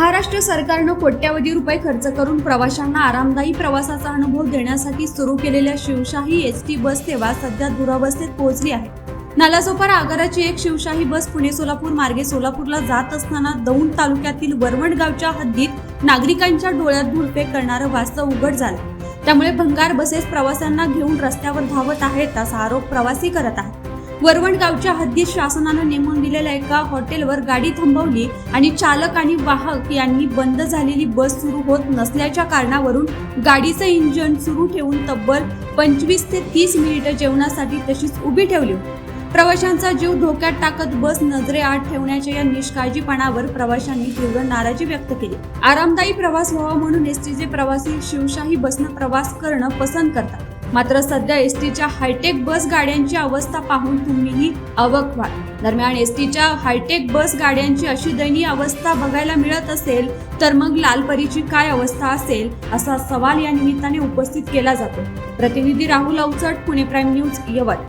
महाराष्ट्र सरकारनं कोट्यावधी रुपये खर्च करून प्रवाशांना आरामदायी प्रवासाचा अनुभव देण्यासाठी सुरू केलेल्या शिवशाही एस टी बस सेवा सध्या दुरावस्थेत पोहोचली आहे. नालासोपारा आगाराची एक शिवशाही बस पुणे सोलापूर मार्गे सोलापूरला जात असताना दौंड तालुक्यातील वरवण गावच्या हद्दीत नागरिकांच्या डोळ्यात धुळफेक करणारं वास्तव उघड झालं. त्यामुळे भंगार बसेस प्रवाशांना घेऊन रस्त्यावर धावत आहेत असा आरोप प्रवासी करत आहेत. वरवणगावच्या हद्दीत शासनानं नेमून दिलेल्या एका हॉटेलवर गाडी थांबवली आणि चालक आणि वाहक यांनी बंद झालेली बस सुरू होत नसल्याच्या कारणावरून गाडीचं इंजन सुरू ठेवून तब्बल पंचवीस ते तीस मिनिटं जेवणासाठी तशीच उभी ठेवली प्रवाशांचा जीव धोक्यात टाकत बस नजरेआड ठेवण्याच्या या निष्काळजीपणावर प्रवाशांनी तीव्र नाराजी व्यक्त केली. आरामदायी प्रवास व्हावा म्हणून एसटीचे प्रवासी शिवशाही बसनं प्रवास करणं पसंत करतात. मात्र सध्या एसटीच्या हायटेक बस गाड्यांची अवस्था पाहून तुम्हीही अवक व्हाल. दरम्यान एसटीच्या हायटेक बस गाड्यांची अशी दयनीय अवस्था बघायला मिळत असेल तर मग लालपरीची काय अवस्था असेल असा सवाल या निमित्ताने उपस्थित केला जातो. प्रतिनिधी राहुल अवचट पुणे प्राईम न्यूज यवत.